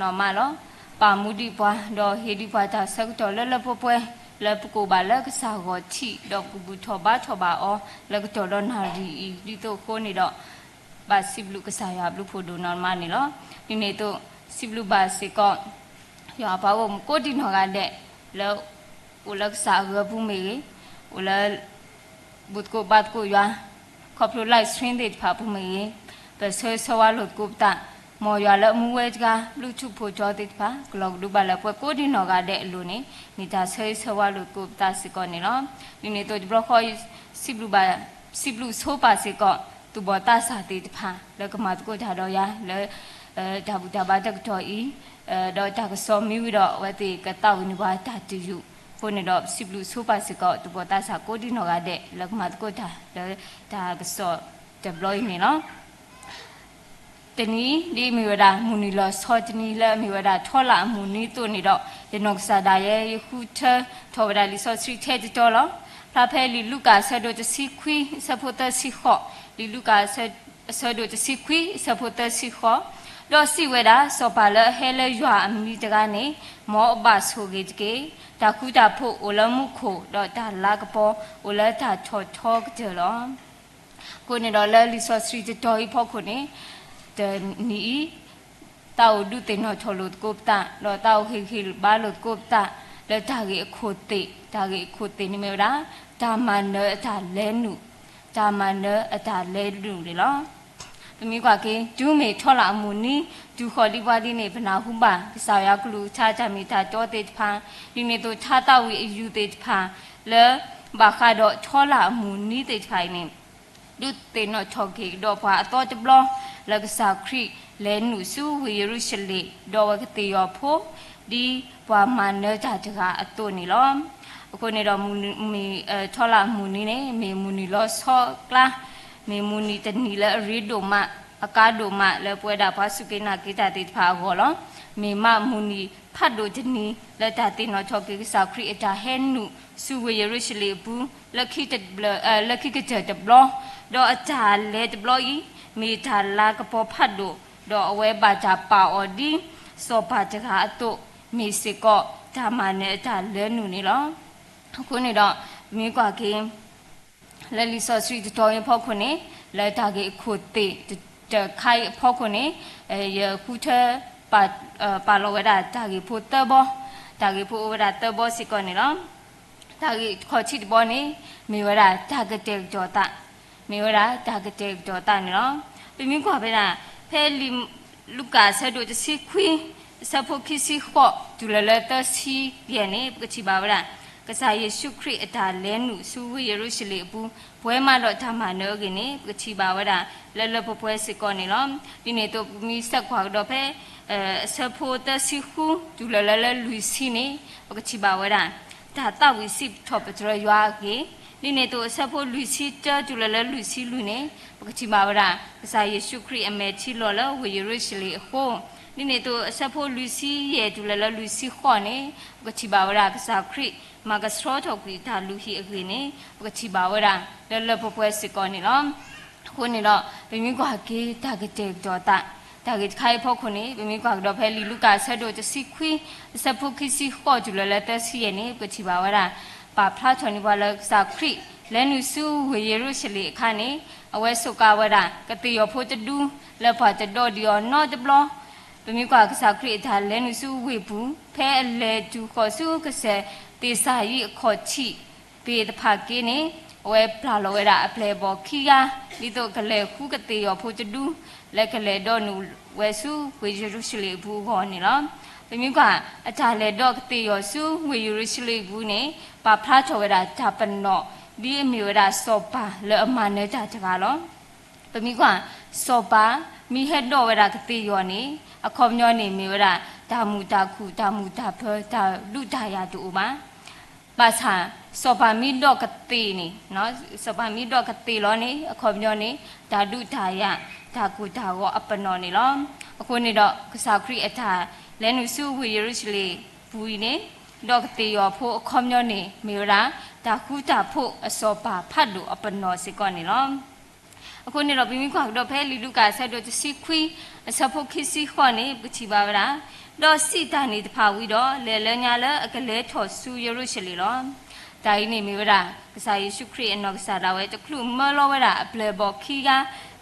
နော်မလောပါမူဒီပွားတော့ဟေဒီပွားတာဆက်တော်လလပပွဲလပကိုပါလကစားကိုချီတော့ကူဘူးထောပါထောပါအောလကတော်တော့နာရီဒီတော့ကိုနေတော့ပါစီဘလူကစားရဘလူဖို့ဒူနော်မနေလောဒီနေ့တော့စီဘလူပါစီကောရပါဘောကိုဒီနော်ကတဲ့လောဦးလကစားရဘူးမေဦးလဘုတ်ကိုဘတ်ကိုရခပ်လို့လိုက်စရင်တဲ့ဖာဘူးမေပဲဆွဲဆွာလို့ကုတ်တာ မော်ရလအမှုဝဲကလူချုဖို့ကြောတဲ့ဖာဂလော့ဒူပါလပွဲကိုဒီနော်ကတဲ့အလိုနေနေတာဆွဲဆွာလို့ကုတ်တာစကောနေနော်ဒီနေ့တော့ဘလခေါ်စီဘလူပါစီဘလူဆိုပါစကောသူဘောတာစာတဲ့ဖာလကမတ်ကိုထားတော့ရလဲအဲဒါဘူးဒါဘာတက်တော်ဤအဲတော့တာကစောမီဝီတော့ဝတိကတောက်နေပါတာတူယူကိုနေတော့စီဘလူဆိုပါစကောသူဘောတာစာကိုဒီနော်ကတဲ့လကမတ်ကိုထားလဲဒါကစော deploy နေနော် တနီဒီမီဝဒမူနီလဆောတနီလမီဝဒထောလာမူနီတုန်နီတော့ဒီနော့ဆာဒါရဲ့ယခုထထောဝဒလီဆောစရီထဲတော်လောဖလာဖဲလီလူကာဆဒိုတစီခွီဆပိုတစီခောလီလူကာဆဆဒိုတစီခွီဆပိုတစီခောတော့စီဝဲတာစောပါလဟဲလရွာအမီတကနေမောအဘဆိုကေကေတာခုတာဖို့အိုလမှုခိုတော့ဒါလာကပေါ်အိုလတာချောချောကကြလောကိုနေတော့လလီဆောစရီတော်ဤဖို့ခုနေ de ni tau du te no cholut kopta lo tau khi khi ba lut kopta le ta ge khote ta ge khote ni me ra ta ma ne ta le nu ta ma ne ta le nu le lo သမီးကကေဒူးမေထောလာမှုနီဒူခေါ်လီပွားဒီနေဗနာဟုပါစာရကလူချာချမီတာတောတေဖာဒီနေတော့ချာတောက်ဝီအယူတေဖာလဲဘာခါတော့ထောလာမှုနီတေဖိုင်နေဒုတေနောချောကေတော့ဘာအတော့တဘလ လကစာခရီလဲနုစုဝေယေရုရှလေတော့ဝကတိယောဖို့ဒီဘွာမနတာတကအတုနေလောအခုနေတော့မူမီအဲထောလာမူနီနေမေမူနီလောဆောကလာမေမူနီတနီလရီဒိုမအကာဒိုမလဲပွဲတာဘာစုကိနာကိတာတိဖာဟောလောမေမမူနီဖတ်ဒိုတနီလက်တာတိနောချောကိစာခရီအတာဟဲနုစုဝေယေရုရှလေဘူးလက်ခိတဘလလက်ခိကတတဘလတော့အတာလဲတဘလဤ မိထာလာကပေါ်ဖတ်တို့တော့အဝဲပါကြပါအော်ဒီစောပါတကအတုမိစကောဓမ္မနဲ့ဒါလဲနုနေလောခုနေတော့မိကွာကင်းလဲလီဆော့စထရီတော်ရင်ဖောက်ခွနေလဲတာကေခုတေတခိုင်ဖောက်ခွနေအဲရခုထပါပါလောဝဒတာကေဖို့တဘောတာကေဖို့ဝဒတဘောစကောနေလောတာကေခေါ်ချစ်ဘောနေမိဝဒတာကတဲ့ကြောတာ မေဝရာဒါကတဲ့တော့တန်နော်ပြင်းကွာပဲလားဖဲလီလူကာဆဒိုတစီခွီစဖို့ခီစီခော့ဒူလလတစီပြန်နေပချီပါဗလားကစားယေရှုခရစ်အတာလဲနုစူဝယေရုရှလေအပူဘွဲမတော့ဓမ္မနောကင်းနေပချီပါဝဒလလပပွဲစကောနေလောဒီနေတော့မီဆက်ခွာတော့ဖဲအဲစဖို့တစီခုဒူလလလလူစီနေပချီပါဝဒဒါတဝီစစ်ထော့ပကြရွာကေ ဒီနေ့တော့ဆက်ဖို့လူစီတကျူလလလူစီလူနေပကတိမာဝရကစားယေရှုခရစ်အမေချီလော်လဝေရရှိလေဟိုဒီနေ့တော့ဆက်ဖို့လူစီရဲ့ကျူလလလူစီခေါ်နေပကတိမာဝရကစားခရစ်မဂစရောတော့ကိတာလူဟီအခေနေပကတိမာဝရလလပပွဲစကောနေလောခုနေတော့ဘိမိကွာကေတာကတဲ့တော့တာတာဂက်ခိုင်ဖို့ခုနေဘိမိကွာတော့ဖဲလီလူကာဆက်တော့တစီခွီဆက်ဖို့ခီစီခေါ်ကျူလလတစီရဲ့နေပကတိမာဝရ ပါဖလာချောနိဘလစာခရိလဲနုစုဝေယေရုရှလေခါနေအဝဲဆုကဝရကတိယောဖို့တဒူလက်ဖာတတော်ဒီယောနော့တဘလပမိကွာကစားခရိဒါလဲနုစုဝေဘူးဖဲအလေတူခေါ်စုကစဲတေစာယီအခေါ်ချိပေတဖာကင်းနေအဝဲဖလာလောဝဲတာအပလေဘောခီယာဒီတော့ကလေခုကတိယောဖို့တဒူလက်ကလေတော့နုဝဲစုဝေယေရုရှလေဘူးခေါ်နေလားပ မိကအတာလေတော့တေယောစုဝေယေရုရှလေဘူးနေပါဖလာချောဝဲတာဂျပန်တော့ဒီအမျိုးရာစောပါလေအမနဲ့ကြတကားလောပမိကွာစောပါမိဟက်တော့ဝဲတာကတိယောနေအခေါမျောနေမိဝဲတာဒါမူတာခုဒါမူတာဖောဒါလူဒါယာတူပါပါစာစောပါမိတော့ကတိနေနော်စောပါမိတော့ကတိလောနေအခေါမျောနေဒါလူဒါယာဒါကုဒါရောအပနောနေလောအခုနေတော့ကစားခရီအထာ လဲနုစုဝေယေရုရှလေဘူးနေတော့ကတိယောဖို့အခေါမျောနေမိဝဲတာဒါခုတာဖို့အစောပါဖတ်လို့အပနောစိကောနေလောအခုနေတော့မိမိခွာတော့ဖဲလီလူကဆက်တော့စီခွီအစဖို့ခီစီခွာနေပချီပါဗလားတော့စီတန်နေတဖာဝီတော့လဲလဲညာလဲအကလဲထော်ဆူရရုရှလီလောဒိုင်းနေမီဝရာကစားယေရှုခရစ်အနောက်ကစားတာဝဲတခုမလောဝရာအပလေဘောခီက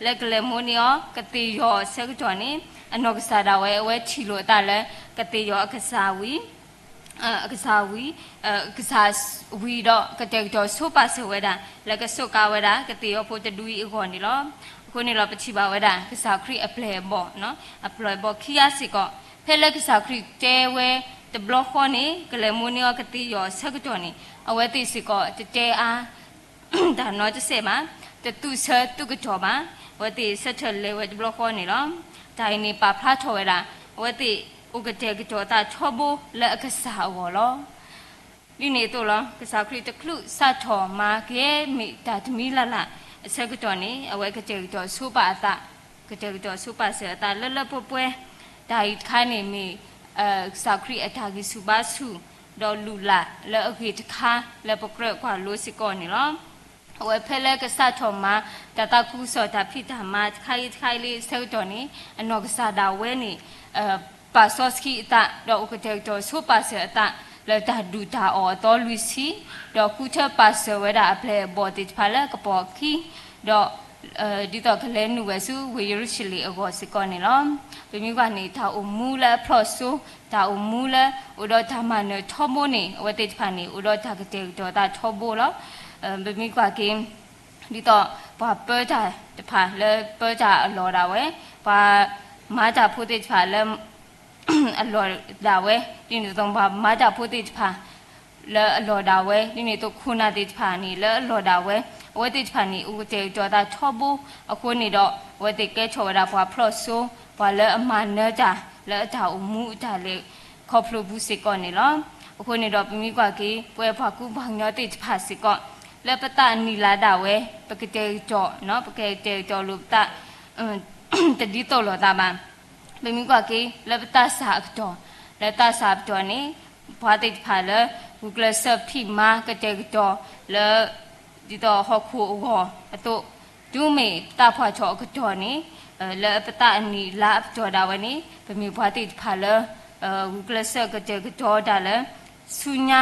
လက်ကလေမိုနီယောကတိယောဆက်ကတော်နေ အနောက်ကစားတာဝဲအဝဲချီလို့တာလဲကတိယောအကစားဝီအကစားဝီအကစားဝီတော့ကတဲ့တော့ဆိုပါဆဝဲတာလက်ကဆုကဝဲတာကတိယောဖို့တဒူီအခေါ်နေလောခုနေလောပချိပါဝဲတာကစားခရစ်အပလေဘောနော်အပလေဘောခီယာစီကောဖဲလက်ကစားခရစ်တဲဝဲတဘလော့ခေါနေကလေမိုနီယောကတိယောဆက်ကတော်နေအဝဲတိစီကောတတဲအားဒါနော်တစ်စက်မှာတတူဆတူကတော်မှာဝဲတိဆက်ချလေဝဲတဘလော့ခေါနေလော ဒိုင်နေပါဖလားထော်ဝဲတာဝဲတိဥကတဲ့ကတော်တာချောဘလက်အကစားဝလောဒီနေတော့လောကစားခရစ်တကလူစထော်မှာကဲမိတာတမီလာလာအစက်ကတော်နေအဝဲကတဲ့ကတော်စူပါတာကတဲ့ကတော်စူပါဆတာလလပပွဲဒါဤခိုင်းနေမိအဲစာခရစ်အထာကြီးစူပါစုဒေါ်လူလာလဲအခေတခါလဲပကရကွာလို့စကောနေလော ဝဲဖဲလဲကစားထော်မှာတတကူစောတာဖိတာမှာခိုင်ခိုင်လေးဆဲတော်နေအနော်ကစားတာဝဲနေအဲပါဆော့စကီတာတော့ဥကတဲ့တော့ဆိုပါစေတာလဲတာဒူတာအော်တော်လူစီတော့ခုချက်ပါဆဝဲတာအပလေဘော်တိဖာလဲကပေါ်ခီတော့အဲဒီတော့ကလဲနူဝဲစုဝေရရှိလီအကောစကောနေလောပြမိကနေတာအမူလာဖလော့ဆူတာအမူလာဥတော့ဓမ္မနထောမိုနေဝတိဖာနေဥတော့တာကတဲ့တော့တာထောဘောလော ပြမိကကင်းဒီတော့ဘာပေါ်တာတဖာလဲပေါ်တာအလော်တာဝဲဘာမာတာဖို့တိဖာလဲအလော်ဒါဝဲဒီနေတော့ဘာမာတာဖို့တိဖာလဲအလော်ဒါဝဲဒီနေတော့ခုနာတိဖာနေလဲအလော်ဒါဝဲဝဲတိဖာနေဥတေကြောတာထောဘူးအခုနေတော့ဝဲတိကဲချောတာဘာဖလော့ဆိုဘာလဲအမနတာလဲအတာအမှုအတာလေခေါဖလိုဘူးစကောနေလောအခုနေတော့ပြမိကွာကေပွဲဖာကူဘာညောတိဖာစကော လဲပတနီလာတာဝဲပကတဲ့ကြောနော်ပကတဲ့ကြောလို့တတဒီတော်လို့တာပါပြမိကွာကေလဲပတစာတော့လဲတစာတော့နေဘာတိဖာလဲ Google search ဖိမာကတဲ့ကြောလဲဒီတော့ဟောခုအောအတော့ဒူမေတာဖွာချောကတော်နေလဲပတအနီလာကြောတာဝနေဗမေဘွားတိဖာလဲအဲ Google search ကတဲ့ကြောတာလဲဆူညာ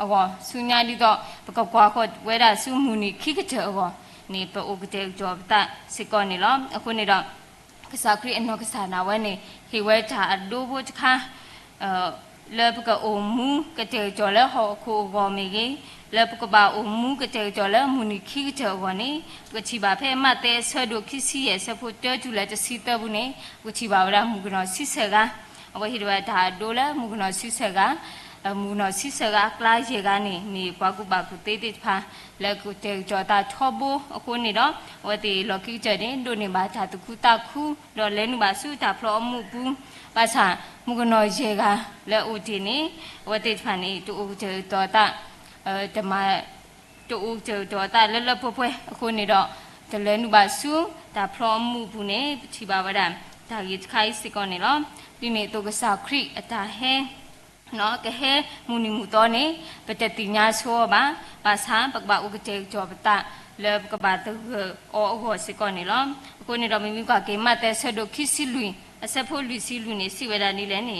အောဆူညာဒီတော့ပကကွာခေါ်ဝဲတာဆူမူနီခိကတဲ့အောနေပအိုကတဲ့ကြောတာစကောနေလောအခုနေတော့ကစားခရီအနောကစားနာဝဲနေဟေဝဲတာအလိုဘုတ်ခါအဲလဲပကအိုမူကတဲ့ကြောလဲဟောခိုဂောမီကြီးလဲပကပါအိုမူကတဲ့ကြောလဲမူနီခိတဲ့ဝနေကချီပါဖဲမတဲ့ဆွဲတို့ခိစီရဲ့ဆဖို့တဲတူလဲတစီတဲဘူးနေကချီပါဝရမူကနော်စီဆယ်ကအဝဟိရဝဒါဒိုလဲမူကနော်စီဆယ်ကမူနော်စီဆယ်ကက လာရေကနေနေပွားကူပါကူတေးတေးဖာလက်ကူတဲကြောတာထောဘူအခုနေတော့ဝတိလော်ကီကျတဲ့ဒိုနေပါတာတခုတခုတော့လဲနုပါစုတာဖလောမှုဘူးပါစာမူကနော်ရေကလဲဦးတီနေဝတိဖာနေတူဦးကျတော့တာအဲဓမ္မတူဦးကျတော့တာလဲလဲပွဲပွဲအခုနေတော့တလဲနုပါစုတာဖလောမှုဘူးနေချီပါဝဒဒါကြီးခိုင်းစကောနေလောဒီနေတော့ကစားခရိအတာဟဲ နော်ကဟဲမူနီမူတော့နေပတတိညာဆိုပါပါစာပကဘာဥကတေကြောပတာလေကဘာတအောအောစကောနေလောအခုနေတော့မိမိကကေမတဲ့ဆက်တို့ခစ်စီလူအဆက်ဖို့လူစီလူနေစီဝဒနေလဲနေ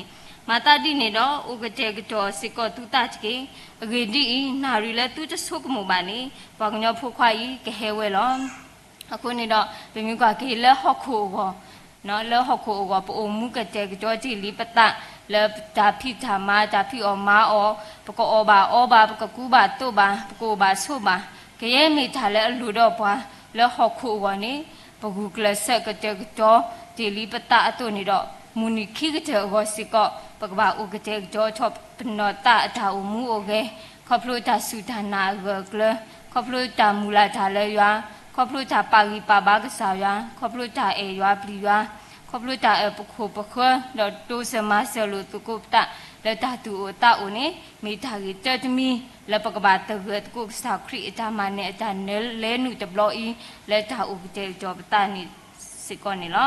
မာတာတိနေတော့ဥကတေကြောစကောတူတာချကေအဂေဒီနာရီလဲသူတဆုကမူပါနေဘာကညောဖို့ခွာဤကဟဲဝဲလောအခုနေတော့မိမိကကေလဲဟော့ခိုဘောနော်လဲဟော့ခိုဘောပိုမူကတေကြောတိလီပတာ လေဒါဖိဓမ္မာဒါဖိအောမာအောပကောဘာအောဘာပကကူဘာတုဘာပကိုဘာဆုဘာကရဲမိထားလဲအလူတော့ဘွာလဲဟောခုဝနေပကူကလဆက်ကတဲ့တော့ဒီလီပတာအတုနေတော့မူနီခိကတဲ့ဟောစီကောပကဘာဥကတဲ့တော့ ขบลุตาเอปโคปโคดอตูสมาเซลุตุกุตะลตาตูอตาอุเนมีทากิเจตมีและปกบาตะเกตกุสาคริตามาเนตาเนเลนุตบลออีและตาอุเจจอบตานิสิกอนิลอ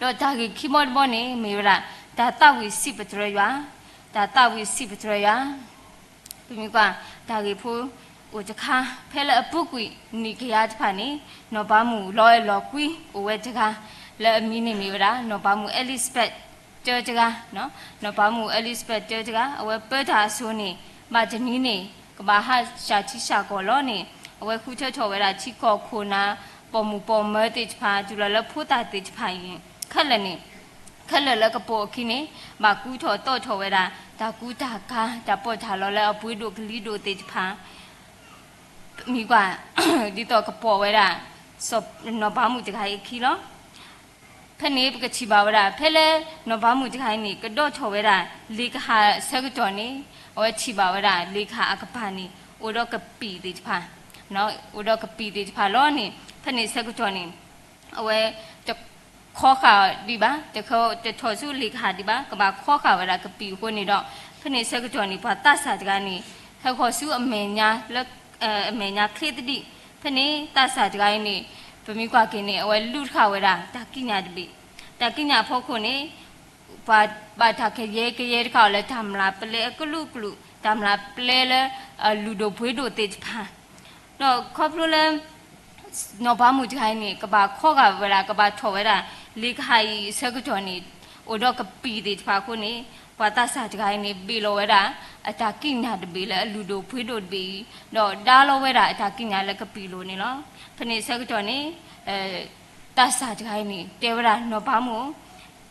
ดอทากิคิมอดบอนิมีระตาตาวิสิปตรยวาตาตาวิสิปตรยาตุมีกว่าตากิพูโอจะคาเพลอปุกุนิกยาจพานินอบามูลอยลอกุยโอเวจะคา လဲအမီနေမီဗရာနော်ဘာမူအဲလစ်ဘက်တတဲကြကနော်နော်ဘာမှုအဲလစ်ဘတ်တဲကြကအဝဲပတာဆိုနေမာဂျနီနေကဘာဟာရှာချီရှာကောလောနေအဝဲခုချက်ချော်ဝဲတာချီကောခိုနာပေါ်မူပေါ်မဲတိချဖာကျူလာလဖိုတာတိချဖာရင်ခက်လည်းနေခက်လလကပိုခိနေမကူထောတော့ထောဝဲတာဒါကူတာကာဒါပေါ်ထားလောလဲအပွေးတို့ကလီတို့တေဖာမိကွာဒီတော့ကပေါ်ဝဲတာစောနဘာမှုတခိုင်ခီလော ဖက်နေပကချီပါဝရာဖဲလဲနော်ဘာမှုတခိုင်းနေကတော့ထော်ဝဲတာလေခါဆက်တော်နေဝဲချီပါဝရာလေခါအကပါနေဦးတော့ကပီတိချပါနော်ဦးတော့ကပီတိချပါလောနေဖက်နေဆက်တော်နေအဝဲတခေါခါဒီပါတခေါတထော်စုလေခါဒီပါကဘာခေါခါဝရာကပီဟိုနေတော့ဖက်နေဆက်တော်နေပါတဆာတကနေဟောခေါ်စုအမေညာလက်အမေညာခေတတိဖက်နေတဆာတကိုင်းနေ ဗမိကွာကိနေအဝဲလူခဝဲတာတာကိညာတပိတာကိညာဖောခုနေပါပါတာခေရေခေရေခါလဲသမလာပလေကလူကလူသမလာပလေလဲလူတို့ဘွေးတို့တေဖာတော့ခေါပလူလဲနော်ဘာမှုခိုင်းနေကပါခော့ကဝဲတာကပါထော်ဝဲတာလေခိုင်ဆက်ကတော်နေဩတော့ကပီတေဖာခုနေဘာတာစာတခိုင်းနေပြီလောဝဲတာ အတာကိညာတပီလဲလူတို့ဖွေးတို့တပီတော့ဒါလောဝဲတာအတာကိညာလဲကပီလိုနေလောဖနေဆက်ကတော်နေအဲတာစာကြိုင်းနေတဲဝဲတာနော်ဘာမှု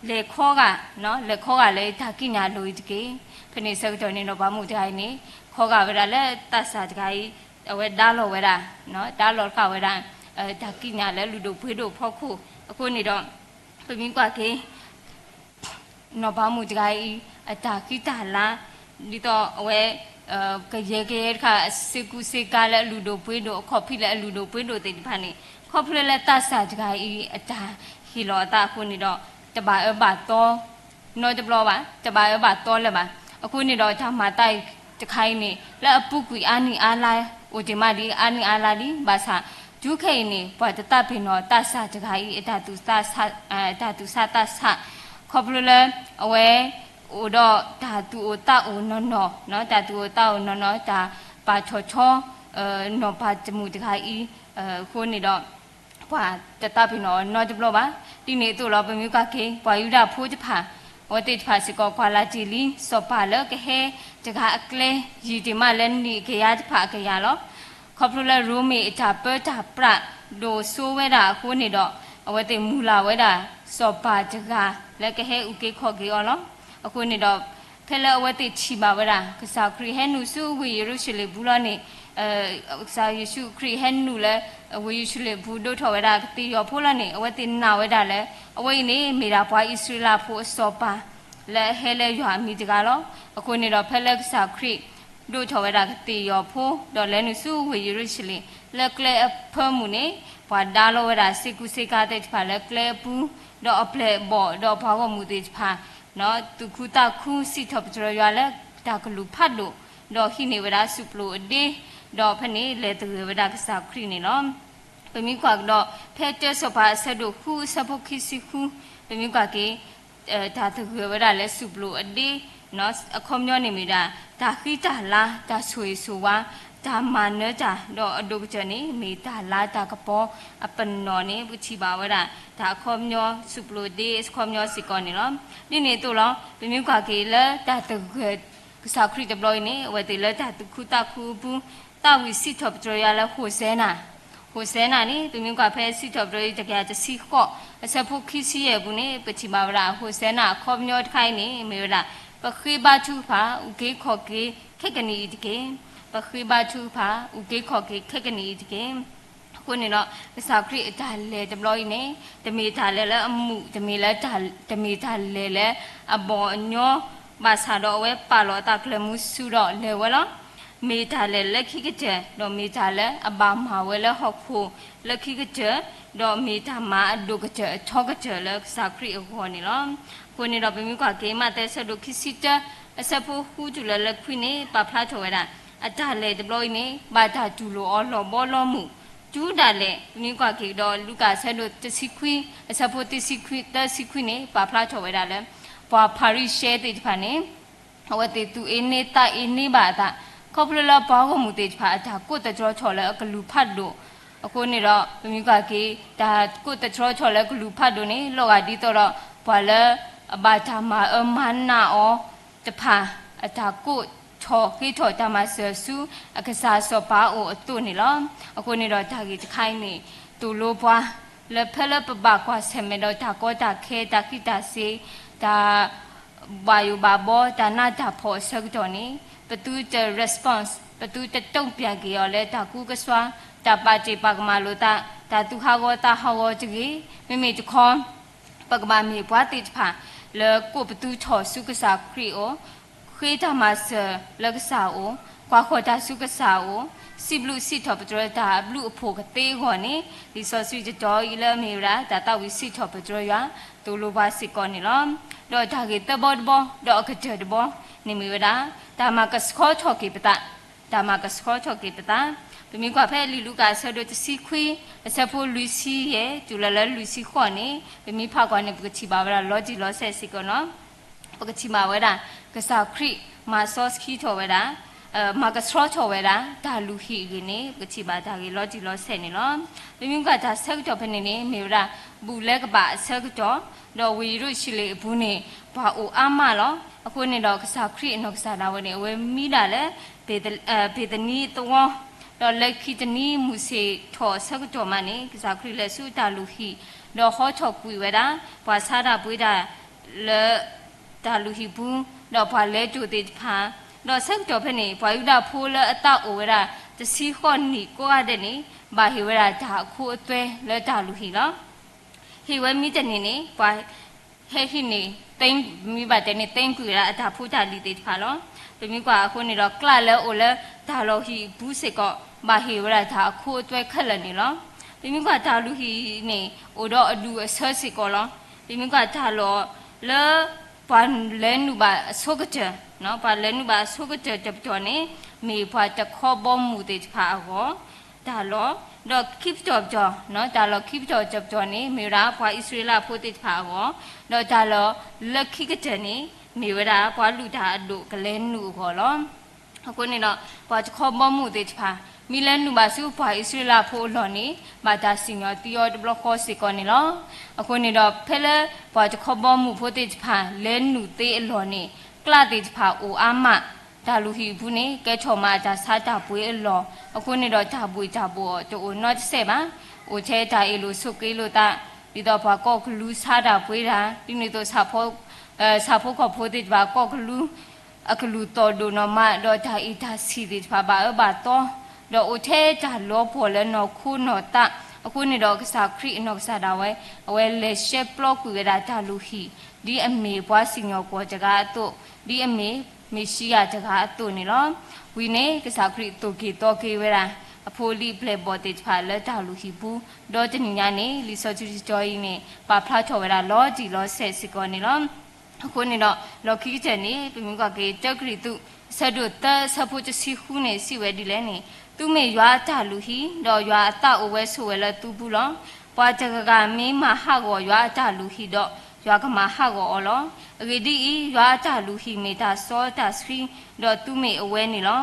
လေခောကနော်လေခောကလည်းဒါကိညာလိုတကေဖနေဆက်ကတော်နေနော်ဘာမှုကြိုင်းနေခောကဝဲတာလဲတာစာကြိုင်းအဝဲဒါလောဝဲတာနော်ဒါလောကဝဲတာအဲဒါကိညာလဲလူတို့ဖွေးတို့ဖောက်ခုအခုနေတော့ပြင်းကွာကေနော်ဘာမှုကြိုင်းအတာကိတာလာ ဒီတော့အဝဲအဲကရေကရေခါစေကူစေကလဲလူတို့ဖွေးတို့ခေါ်ဖိလဲလူတို့ဖွေးတို့တေဒီဖာနေခေါ်ဖိလဲတဆာကြိုင်းအတာဟီလောတာခုနေတော့တဘာအဘတော့နော်တဘလောပါတဘာအဘတော့လဲပါအခုနေတော့ဒါမှတိုက်တခိုင်းနေလက်အပုကွီအာနီအာလာအိုဒီမဒီအာနီအာလာဒီဘာသာဒုခိနေဘာတတဖိနောတဆာတခိုင်းအတတူသဆာအတတူသတဆာခေါပလလအဝဲ odo ta tu ta o no no no ta tu ta o no no ta pa cho cho no pa chmu ta i khu ni do pa ta ta bi no no jlo ba ti ni tu lo pa mi ka ke pa yu da phu ji pha ဝတိဖာစကောကွာလာတီလီစောပါလကဟေတကအကလေယီတီမလန်နီကရတ်ဖာကရလောခေါပလူလာရူမီအတာပတ်တာပရဒိုဆိုဝဲတာခုနေတော့အဝတိမူလာဝဲတာစောပါတကလက်ကဟေဥကေခော့ကေော်လော အခုနေတော့ဖဲလအဝတိချီပါဝဲတာကစားခရီဟဲနုစုဝီယေရုရှလေဘူးလောနေအဲစာယေရှုခရစ်ဟဲနုလဲဝီယေရှုလေဘူးတို့ထော်ဝဲတာတီရောဖိုးလနေအဝတိနာဝဲတာလဲအဝိနေမေရာဘွားဣသရေလဖို့စောပါလဲဟဲလဲရွာမိတကလောအခုနေတော့ဖဲလကစားခရစ်တို့ထော်ဝဲတာတီရောဖိုးတော့လဲနုစုဝီယေရုရှလေလက်ကလေအဖမှုနေဘွာဒါလောဝဲတာစေကုစေကာတဲ့ဖာလက်ကလေဘူးတော့အပလက်ဘောတော့ဘာဝမှုတဲ့ဖာ နော်သူခုတခုစီထပ်ကြရရွာလဲဒါကလူဖတ်လို့တော့ဟိနေဝရစုပလို့အဒေတော့ဖနေလေတဝဒကစားခရီနေနော်ပမိကွာတော့ဖဲတဲစပါဆက်တို့ခုစပုခိစီခုပမိကွာကေအဲဒါတဝဝဒလဲစုပလို့အဒေနော်အခေါမျောနေမိတာဒါခိတာလာဒါဆွေဆိုဝါ ဒါမနတာတော့အဒုကချနေမေတာလာတာကပေါ်အပနောနေပုချီပါဝဒဒါခေါမျောစုပလို့ဒေခေါမျောစီကောနေနော်ဒီနေတူလောပမိကွာကေလဲဒါတဝကစားခရီတဘလို့နေဝဲတေလဲဒါတခုတခုဘူးတာဝီစီထော့ပထရလာဟိုဆဲနာဟိုဆဲနာနေသူမျိုးကဖဲစီထော့ပထရတကယ်တစီခော့အစဖို့ခိစီရဲ့ဘူးနေပချီမာဗရာဟိုဆဲနာခေါမျောတခိုင်းနေမေဗရာပခိဘာချူဖာဥကေခော့ကေခက်ကနီတကေ ပခိဘာချူဖာဥကေခော့ကေခက်ကနီတကေခုနေတော့ပစာခရစ်အတာလေတဘလို့နေတမေတာလေလဲအမှုတမေလဲတာတမေတာလေလဲအဘောညောဘာသာတော့ဝဲပါလောတာကလမှုစုတော့လေဝဲလောမေတာလေလက်ခိကတဲ့တော့မေတာလေအဘာမာဝဲလေဟောက်ခုလက်ခိကတဲ့တော့မေတာမာအဒုကတဲ့ထောကတဲ့လေစာခရီအခေါ်နေလောကိုနေတော့ဘမိကကေမတဲ့ဆက်တို့ခိစီတဲ့အစဖို့ဟူတူလေလက်ခွိနေပဖလာထော်ဝဲတာ အတာလေဒပလို့နေဘာတာတူလို့အော်လောဘောလောမှုကျူးတာလေမိကကေတော့လူကဆက်တို့တစီခွိအစဖို့တစီခွိတစီခွိနေပဖလာထော်ဝဲတာလေပွာဖာရီရှဲတဲ့ဖာနေဟဝတေသူအင်းနေတာအင်းနေပါတာခေါပလလဘောကမှုတေဖာဒါကိုတကြောချော်လဲကလူဖတ်လို့အခုနေတော့မိမိကကေဒါကိုတကြောချော်လဲကလူဖတ်လို့နေလောကဒီတော့ဘာလဲအဘာဓမ္မအမနာအောတဖာအတာကို ချောခိထောတမဆဆူအကစားစောပါအိုအတုနေလောအခုနေတော့ဒါကြီးတခိုင်းနေတူလိုပွားလက်ဖက်လက်ပပကွာဆမေတော့ဒါကောတာခဲတာခိတာစီဒါဘာယူဘာဘောဒါနာတာဖို့ဆက်တော်နေဘသူတ response ဘသူတတုံ့ပြန်ကြရလဲဒါကူကစွာဒါပါတိပကမာလို့တာဒါသူဟာကောတာဟောကြီးမိမိတခွန်ပကမာမြေဘွားတိတဖာလေကိုဘသူချောစုကစားခရီအို ခေတမဆလကစားအိုကွာခေါ်တာစုကစားအိုစီဘလူစီထောပဒရတာဘလူအဖို့ကသေးခေါ်နေဒီဆော့ဆွီဂျတော်ဤလမေရာဒါတာဝီစီထောပဒရယာတူလိုပါစီကောနေလောတော့ဒါကေတဘောတဘောတော့ကကြတဘောနေမီရာဒါမကစခေါ်ထောကေပတာဒါမကစခေါ်ထောကေပတာပမီကွာဖဲလီလူကဆဒတစီခွီအစဖိုလူစီရဲ့ကျူလလလူစီခေါ်နေပမီဖာကွာနေပကချီပါဗရာလောဂျီလောဆက်စီကောနော် ပကချီမာဝဲတာကစားခရီမာဆော့စခီထောဝဲတာအဲမာကစထရချောဝဲတာဒါလူဟီကိနေပကချီပါဒါကေလောဂျီလောဆက်နေလောပမီကဒါဆက်တော့ဖနေနေမေရာဘူလက်ကပါဆက်တော့တော့ဝီရုရှိလေဘူးနေဘာအိုအာမလောအခုနေတော့ကစားခရီအနောက်ကစားတာဝဲနေဝဲမိတာလေဘေဒအဲဘေဒနီတော့တော့လက်ခိတနီမူစေထောဆက်တော့မနေကစားခရီလက်စုတာလူဟီတော့ဟောချောကွေဝဲတာဘာစားတာပွေးတာလေ တာလူဟီဘူးတော့ဘာလဲတူတေဖာတော့ဆက်တော့ဖက်နေဘာယူတာဖိုးလအတောက်အိုဝဲတာတစီခေါနီကိုရတဲ့နေဘာဟီဝဲတာဒါအခုအသွဲလဲတာလူဟီနော်ဟီဝဲမိတဲ့နေနေဘာဟဲဟီနေတိန်မိဘတဲ့နေတိန်ကွေရအတာဖူးတာလီတေဖာလောပမိကွာအခုနေတော့ကလလဲအိုလဲဒါလောဟီဘူးစေကောဘာဟီဝဲတာဒါအခုအသွဲခက်လက်နေလောပမိကွာဒါလူဟီနေအိုတော့အလူအဆောစီကောလောပမိကွာဒါလောလဲ ဘာလဲနုဘာဆုကတဲ့နော်ဘာလဲနုဘာဆုကတဲ့တပတော်နေမေဖွာတခေါ်ဘောမှုတေဖာဟောဒါလောတော့ keep job ကြောနော်ဒါလော keep job job ကြောနေမေရာဘွာဣသရေလဖို့တေဖာဟောတော့ဒါလော lucky ကတဲ့နေမေဝရာဘွာလူတာလို့ကလဲနုခေါ်လောအခုနေတော့ဘွာတခေါ်ဘောမှုတေဖာ မီလန်နူဘာစုဖွာဣသရေလဖို့လော်နေမာတာစင်ယောတီယောဒဘလခေါ်စီကောနေလောအခုနေတော့ဖဲလဲဘွာတခေါ်ဘောမှုဖို့တေဖာလဲနူသေးအလော်နေကလတေဖာအိုအာမဒါလူဟီဘူးနေကဲချော်မာဒါစားတာပွေးအလော်အခုနေတော့ဒါပွေးဒါပွေးတော့ not ဆက်ပါဟိုချဲဒါအေလိုဆုကေးလို့တာဒီတော့ဘာကောကလူစားတာပွေးတာဒီနေတော့စာဖို့အဲစာဖို့ကဖို့တေဘာကောကလူအကလူတော်ဒိုနမတော့ဒါအီဒါစီတေဘာဘာဘာတော့ တော့အိုထဲဒါလောပေါ်လဲနော်ခုနော်တာအခုနေတော့ကစားခရီအနောက်ကစားတာဝဲအဝဲလေရှက်ပလော့ကူရတာဒါလူဟီဒီအမေဘွားစင်ရောကိုကြကားတော့ဒီအမေမေရှိယကြကားတော့နေလောဝီနေကစားခရီတိုကီတော့ကေဝဲတာအဖိုလီပလက်ဘော်တေဖာလက်တာလူဟီဘူးဒေါ်တနီညာနေလီဆော်ချူဂျိုင်းနေပါဖလာချော်ဝဲတာလောဂျီလောဆက်စကောနေလောအခုနေတော့လော်ခီချက်နေပြမကကေတက်ခရီသူဆက်တို့တဆဖို့ချစီခုနေစီဝဲဒီလဲနေ သူမေရွာတာလူဟီတော့ရွာအတအဝဲဆိုဝဲလဲသူဘူးလောပွားကြကကမင်းမဟာကောရွာတာလူဟီတော့ရွာကမဟာကောအလောအဂေဒီရွာတာလူဟီမေတာစောတာစခရီတော့သူမေအဝဲနေလော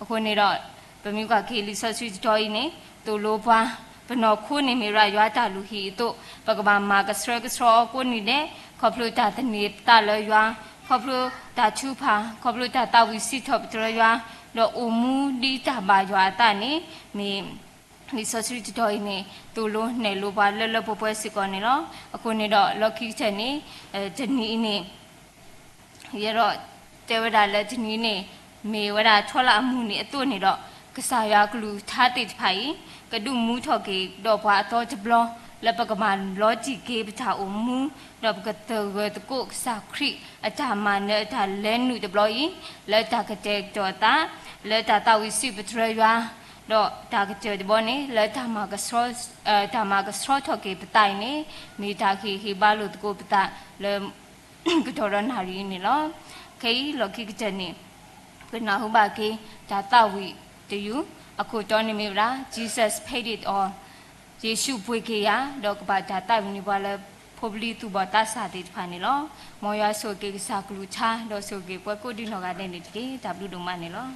အခုနေတော့ဗမြူကကေလီဆဆွီတော်ဤနေတူလိုပွားဘနောခုနေမေရရွာတာလူဟီတို့ပကဘာမာကစရကစရောကိုနေတဲ့ခေါပလိုတာတနေတာလရွာခေါပလိုတာချူဖာခေါပလိုတာတာဝီစီထော့တရရွာ တော့အမူဒီတာဘာရွာတာနေမေဒီဆိုစီတတော်နေတူလို့နယ်လို့ပါလော်လော်ပွဲပွဲစီကောနေတော့အခုနေတော့ lucky ချက်နေအဲတနီနေရတော့တေဝဒါလက်တနီနေမေဝဒါထောလာမှုနေအတုနေတော့ကစားရကလူထားတိဖိုင်ကဒုမူထော်ကေတော့ဘွာတော့တဘလလပကမန်လောဂျီကေပတာအမူ တော့ကတဝတကုစာခရီအတာမနဲ့အတာလဲနုတဘလီလက်တာကတဲ့တော့တာလက်တာတာဝီစီပထရရွာတော့ဒါကတဲ့ဘောနေလက်တာမကစရောအဲတာမကစရောထော်ကေပတိုင်နေမိတာခီဟီဘာလို့တကုပတာလဲကတော်ရနာရီနေလောခေလောကိကတဲ့နေကနာဟုဘာကေဒါတာဝီတယူအခုတော်နေမိလား Jesus paid it all ယေရှုဘွေကေယာတော့ကဘာဒါတိုင်နေပါလဲ ဖိုဘလီတူဘတာစာတေဖာနေလောမောရဆိုကေစာကလူချာတော့ဆိုကေပွဲကိုဒီလောကတဲ့နေတကေ W ဒုမနေလော